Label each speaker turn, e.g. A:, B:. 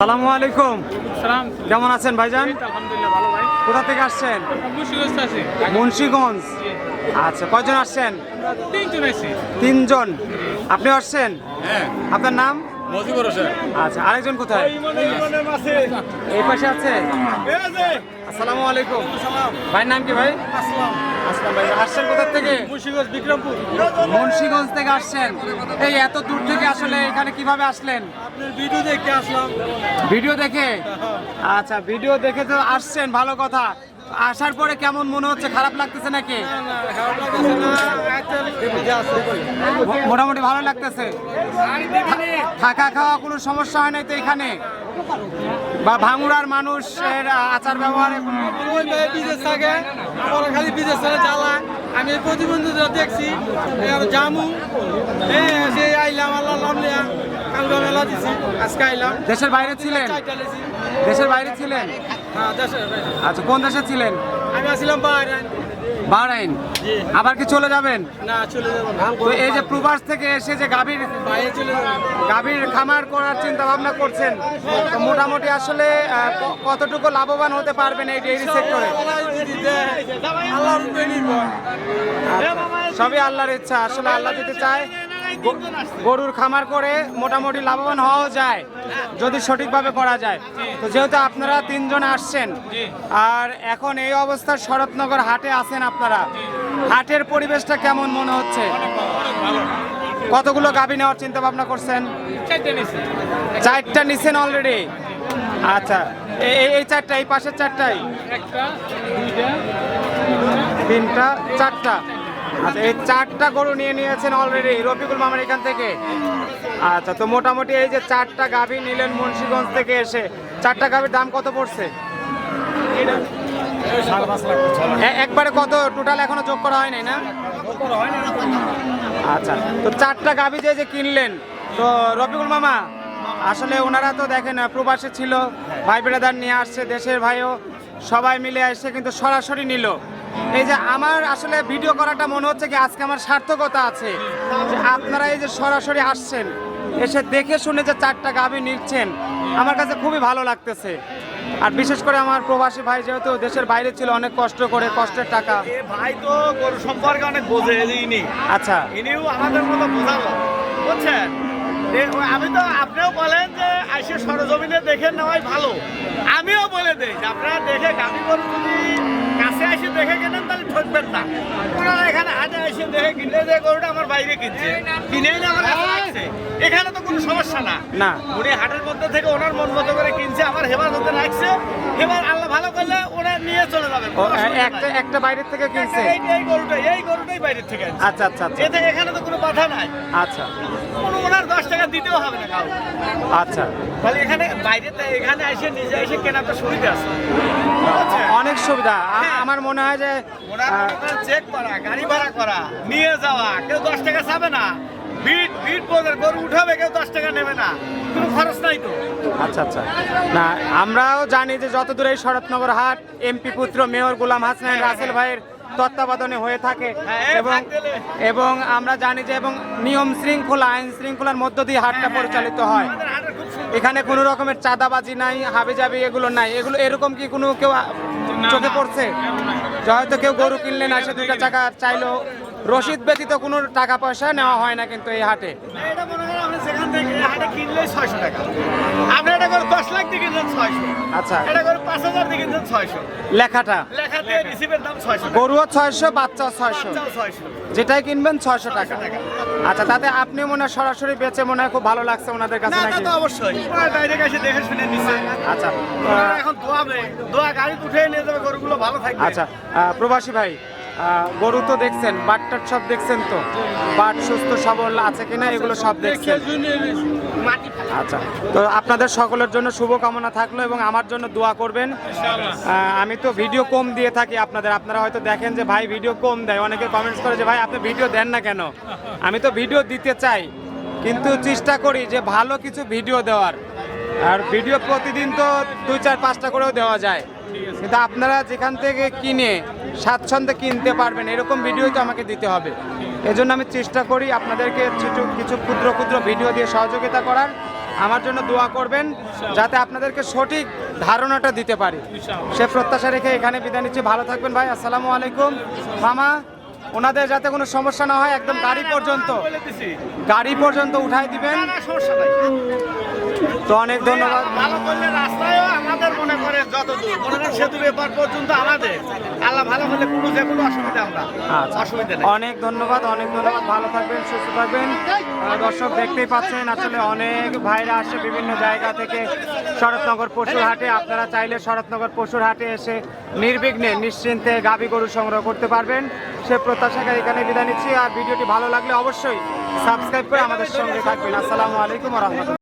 A: সালামু আলাইকুম।
B: সালাম।
A: কেমন আছেন ভাইজান?
B: ভালো ভাই।
A: কোথা থেকে আসছেন?
B: মুন্সিগঞ্জ
A: আচ্ছা কয়জন আসছেন?
B: তিনজন
A: আপনি আসছেন?
B: হ্যাঁ।
A: আপনার নাম? আচ্ছা আরেকজন কোথায়? এই পাশে আছে? আসসালামু আলাইকুম। ভাইয়ের নাম কি ভাই? আসলাম ভাই আসছেন কোথা থেকে?
B: মুন্সিগঞ্জ বিক্রমপুর।
A: মুন্সিগঞ্জ থেকে আসছেন। এই এত দূর থেকে আসলে এখানে কীভাবে আসলেন?
B: আপনার ভিডিও আসলাম।
A: ভিডিও দেখে? আচ্ছা ভিডিও দেখে তো আসছেন ভালো কথা। আসার পরে কেমন মনে হচ্ছে খারাপ লাগতেছে নাকি? মোটামুটি ভালো লাগতেছে। থাকা খাওয়া কোনো সমস্যা হয় নাই তো এখানে? বা ভাঙুরার মানুষের আচার ব্যবহারে
B: বিদেশ থাকে খালি বিদেশ থেকে জ্বালা আমি প্রতিবন্ধীরা দেখছি জামু এই সে আইলাম আল্লাহ নাম লিয়া কালকা মেলা দিছি আজকে আইলাম
A: দেশের বাইরে ছিলেন? দেশের বাইরে ছিলেন?
B: হ্যাঁ দেশে
A: আচ্ছা কোন দেশে ছিলেন?
B: আমি আসছিলাম বাইরে
A: বাহরাইন আবার কি চলে যাবেন?
B: না চলে
A: তো এই যে প্রবাস থেকে এসে যে গাভীর গাভীর খামার করার চিন্তা ভাবনা করছেন তো মোটামুটি আসলে কতটুকু লাভবান হতে পারবেন এই ডেইরি সেক্টরে
B: নির্ভর
A: সবই আল্লাহর ইচ্ছা আসলে আল্লাহ যদি চায় গরুর খামার করে মোটামুটি লাভবান হওয়াও যায় যদি সঠিকভাবে করা যায়। তো যেহেতু আপনারা তিনজন আসছেন আর এখন এই অবস্থায় শরৎনগর হাটে আছেন আপনারা হাটের পরিবেশটা কেমন মনে হচ্ছে? কতগুলো গাভী নেওয়ার চিন্তা ভাবনা করছেন?
B: চারটা
A: নিছেন অলরেডি আচ্ছা এই- চারটা এই পাশের চারটাই?
B: একটা দুইটা
A: তিনটা চারটা। আচ্ছা এই চারটা গরু নিয়ে নিয়েছেন অলরেডি রফিকুল মামার এখান থেকে। আচ্ছা তো মোটামুটি এই যে চারটা গাভী নিলেন মুন্সিগঞ্জ থেকে এসে, চারটা গাভীর দাম কত পড়ছে? একবারে কত? টোটাল এখনও যোগ করা হয় নাই না? আচ্ছা তো চারটা গাভী যে যে কিনলেন, তো রফিকুল মামা, আসলে ওনারা তো দেখেন, প্রবাসে ছিল ভাই বেড়াদার নিয়ে আসছে, দেশের ভাইও সবাই মিলে এসে কিন্তু সরাসরি নিল। এই যে আমার আসলে ভিডিও করাটা মনে হচ্ছে কি আজকে আমার সার্থকতা আছে। যে আপনারা এই যে সরাসরি আসছেন এসে দেখে শুনে যে চারটা গাভী নিচ্ছেন আমার কাছে খুবই ভালো লাগতেছে। আর বিশেষ করে আমার প্রবাসী ভাই যেহেতু দেশের বাইরে ছিল অনেক কষ্ট করে কষ্টের টাকা।
C: ভাই তো গরু সম্পর্কে অনেক বোঝে ইনি।
A: আচ্ছা।
C: ইনিও আমাদের মতো বোঝালো বুঝছেন? আমি তো আপনিও বলেন যে আইসে সরজমিনে দেখে নেওয়াই ভালো। আমিও বলে দেই আপনারা দেখে গাড়ি গরু যদি কাছে এসে দেখে কেনেন তাহলে ঠকবেন না। ওনারা এখানে হাটে এসে দেখে কিনলে যে গরুটা আমার বাইরে কিনছে। কিনেই না আমার কাছে রাখছে। এখানে তো কোনো সমস্যা না।
A: না।
C: উনি হাটের মধ্যে থেকে ওনার মন মতো করে কিনছে আমার হেবার হেফাজতে রাখছে। এবার চলে যাবে।
A: একটা একটা বাইরের থেকে কিনছে?
C: এই এই গরুটা এই গরুটাই বাইরের থেকে
A: আচ্ছা আচ্ছা আচ্ছা।
C: এতে এখানে তো কোনো বাধা নাই।
A: আচ্ছা।
C: কোনো ওনার দশ টাকা দিতেও হবে না কাউ
A: আচ্ছা।
C: তাহলে এখানে বাইরে এখানে এসে নিজে এসে কেনা তো সুবিধা আছে।
A: অনেক সুবিধা। আ- আমার মনে হয় যে
C: চেক করা গাড়ি ভাড়া করা নিয়ে যাওয়া কেউ দশ টাকা চাবে না। বিট বিট বোঝার গরু উঠাবে কেউ দশ টাকা নেবে না। কোনো খরচ নাই তো।
A: আচ্ছা আচ্ছা। না আমরাও জানি যে যত দূরে এই শরৎনগর হাট এমপি পুত্র মেয়র গোলাম হাসান রাসেল ভাইয়ের তত্ত্বাবধানে হয়ে থাকে
C: হ্যাঁ,
A: এবং এবং আমরা জানি যে এবং নিয়ম শৃঙ্খলা আইন শৃঙ্খলার মধ্য দিয়ে হাটটা পরিচালিত হয়।
C: হাটের খুব সুন্দর।
A: এখানে কোনো রকমের চাঁদাবাজি নাই হাবিজাবি এগুলো নাই। এগুলো এরকম কি কোনো কেউ চোখে পড়ছে? হয়তো কেউ গরু কিনলেন আসে দুইটা টাকা চাইলো রসিদ ব্যতীত কোনো টাকা পয়সা নেওয়া হয় না কিন্তু এই হাটে।
C: এটা মনে করেন আপনি সেখান থেকে হাটে কিনলে ছয়শো টাকা। আপনি এটা করে দশ লাখ দিয়ে ছয়শো।
A: আচ্ছা।
C: এটা করে পাঁচ হাজার দিয়ে কিনছেন ছয়শো।
A: লেখাটা?
C: লেখা রিসিভের দাম ছয়শো
A: গরুও ছয়শো বাচ্চাও ছয়শো। যেটাই কিনবেন ছয়শো টাকা। আচ্ছা তাতে আপনি মনে হয় সরাসরি বেচে মনে হয় খুব ভালো লাগছে ওনাদের কাছে নাকি?
C: তো অবশ্যই। ডাইরেক্ট এসে দেখে শুনে নিচ্ছে
A: আচ্ছা।
C: এখন দোয়াবে দোয়া। গাড়ি উঠে নিয়ে যাবে গরুগুলো ভালো থাকবে।
A: আচ্ছা প্রবাসী ভাই গরু তো দেখছেন, বাটটার সব দেখছেন তো? বাট, সুস্থ, সবল আছে কিনা এগুলো সব দেখছেন? আচ্ছা তো আপনাদের সকলের জন্য শুভকামনা থাকল এবং আমার জন্য দোয়া করবেন। আমি তো ভিডিও কম দিয়ে থাকি আপনাদের, আপনারা হয়তো দেখেন যে ভাই ভিডিও কম দেয়, অনেকে কমেন্টস করে যে ভাই আপনি ভিডিও দেন না কেন? আমি তো ভিডিও দিতে চাই, কিন্তু চেষ্টা করি যে ভালো কিছু ভিডিও দেওয়ার। আর ভিডিও প্রতিদিন তো দুই চার পাঁচটা করেও দেওয়া যায়। কিন্তু আপনারা যেখান থেকে কিনে স্বাচ্ছন্দ্যে কিনতে পারবেন, এরকম ভিডিও তো আমাকে দিতে হবে। এজন্য আমি চেষ্টা করি আপনাদেরকে কিছু কিছু ক্ষুদ্র ক্ষুদ্র ভিডিও দিয়ে সহযোগিতা করার। আমার জন্য দোয়া করবেন যাতে আপনাদেরকে সঠিক ধারণাটা দিতে পারি। সে প্রত্যাশা রেখে এখানে বিদায় নিচ্ছি। ভালো থাকবেন ভাই, আসসালামু আলাইকুম। মামা, ওনাদের যাতে কোনো সমস্যা না হয়, একদম গাড়ি পর্যন্ত গাড়ি পর্যন্ত উঠাই দিবেন।
C: সমস্যা
A: তো অনেক ধন্যবাদ।
C: ভালো করলে রাস্তায়ও আমাদের মনে করে যত দূর মনে করেন সেতু ব্যাপার পর্যন্ত আমাদের। আল্লাহ ভালো হলে কোনো যে কোনো অসুবিধা আমরা
A: আচ্ছা।
C: অসুবিধা নেই।
A: অনেক ধন্যবাদ অনেক ধন্যবাদ। ভালো থাকবেন সুস্থ থাকবেন। দর্শক দেখতেই পাচ্ছেন আসলে অনেক ভাইরা আসে বিভিন্ন জায়গা থেকে শরৎনগর পশুর হাটে। আপনারা চাইলে শরৎনগর পশুর হাটে এসে নির্বিঘ্নে নিশ্চিন্তে গাভী গরু সংগ্রহ করতে পারবেন। সে প্রত্যাশাকে এখানে বিদায় নিচ্ছি। আর ভিডিওটি ভালো লাগলে অবশ্যই সাবস্ক্রাইব করে আমাদের সঙ্গে থাকবেন। আসসালামু আলাইকুম রহমতুল্লাহ।